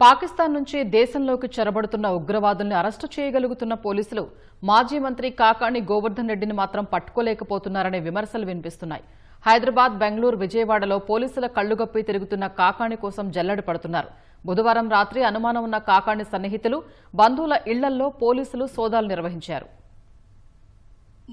పాకిస్తాన్ నుంచి దేశంలోకి చొరబడుతున్న ఉగ్రవాదుల్ని అరెస్టు చేయగలుగుతున్న పోలీసులు మాజీ మంత్రి కాకాణి గోవర్ధన్ రెడ్డిని మాత్రం పట్టుకోలేకపోతున్నారనే విమర్శలు వినిపిస్తున్నాయి. హైదరాబాద్ బెంగళూరు విజయవాడలో పోలీసుల కళ్ళుగప్పి తిరుగుతున్న కాకాణి కోసం జల్లడి పడుతున్నారు. బుధవారం రాత్రి అనుమానం ఉన్న కాకాణి సన్నిహితులు బంధువుల ఇళ్ళల్లో పోలీసులు సోదాలు నిర్వహించారు.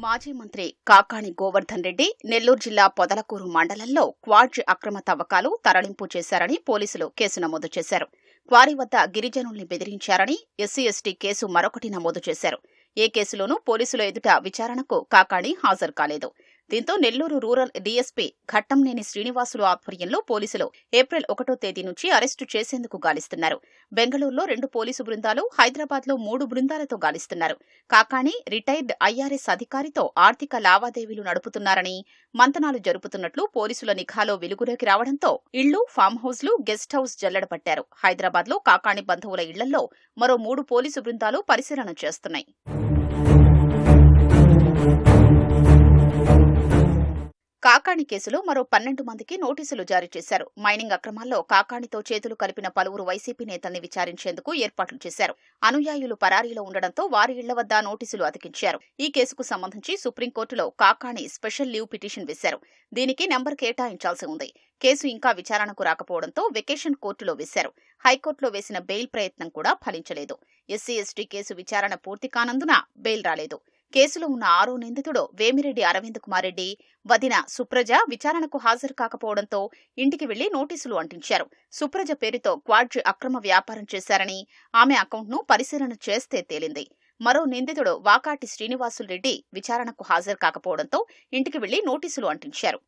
మాజీ మంత్రి కాకాణి గోవర్ధన్ రెడ్డి నెల్లూరు జిల్లా పొదలకూరు మండలంలో క్వాడ్జ్ అక్రమ తవ్వకాలు తరలింపు చేశారని పోలీసులు కేసు నమోదు చేశారు. క్వారీ వద్ద గిరిజనుల్ని బెదిరించారని ఎస్సీ ఎస్టీ కేసు మరొకటి నమోదు చేశారు. ఏ కేసులోనూ పోలీసుల ఎదుట విచారణకు కాకాణి హాజరు కాలేదు. దీంతో నెల్లూరు రూరల్ డీఎస్పీ ఘట్టంనేని శ్రీనివాసులు ఆధ్వర్యంలో పోలీసులు ఏప్రిల్ ఒకటో తేదీ నుంచి అరెస్టు చేసేందుకు గాలిస్తున్నారు. బెంగళూరులో రెండు పోలీసు బృందాలు హైదరాబాద్లో మూడు బృందాలతో గాలిస్తున్నారు. కాకాణి రిటైర్డ్ ఐఆర్ఎస్ అధికారితో ఆర్థిక లావాదేవీలు నడుపుతున్నారని మంతనాలు జరుపుతున్నట్లు పోలీసుల నిఘాలో వెలుగులోకి రావడంతో ఇళ్ళు ఫామ్ హౌస్లు గెస్ట్ హౌస్ జల్లెడపట్టారు. హైదరాబాద్లో కాకాణి బంధువుల ఇళ్ళలో మరో మూడు పోలీసు బృందాలు పరిశీలన చేస్తున్నాయి. కాకాణి కేసులో మరో పన్నెండు మందికి నోటీసులు జారీ చేశారు. మైనింగ్ అక్రమాల్లో కాకాణితో చేతులు కలిపిన పలువురు వైసీపీ నేతల్ని విచారించేందుకు ఏర్పాట్లు చేశారు. అనుయాయులు పరారీలో ఉండడంతో వారి ఇళ్ళ వద్ద నోటీసులు అతికించారు. ఈ కేసుకు సంబంధించి సుప్రీంకోర్టులో కాకాణి స్పెషల్ లీవ్ పిటిషన్ వేశారు. దీనికి నెంబర్ కేటాయించాల్సి ఉంది. కేసు ఇంకా విచారణకు రాకపోవడంతో వెకేషన్ కోర్టులో వేశారు. హైకోర్టులో వేసిన బెయిల్ ప్రయత్నం కూడా ఫలించలేదు. ఎస్సీ ఎస్టీ కేసు విచారణ పూర్తి కానందున బెయిల్ రాలేదు. కేసులో ఉన్న ఆరో నిందితుడు వేమిరెడ్డి అరవింద్ కుమార్ రెడ్డి వదిన సుప్రజ విచారణకు హాజరు కాకపోవడంతో ఇంటికి వెళ్ళి నోటీసులు అంటించారు. సుప్రజ పేరుతో క్వాడ్జ్ అక్రమ వ్యాపారం చేశారని ఆమె అకౌంట్ను పరిశీలన చేస్తే తేలింది. మరో నిందితుడు వాకాటి శ్రీనివాసులు రెడ్డి విచారణకు హాజరు కాకపోవడంతో ఇంటికి వెళ్ళి నోటీసులు అంటించారు.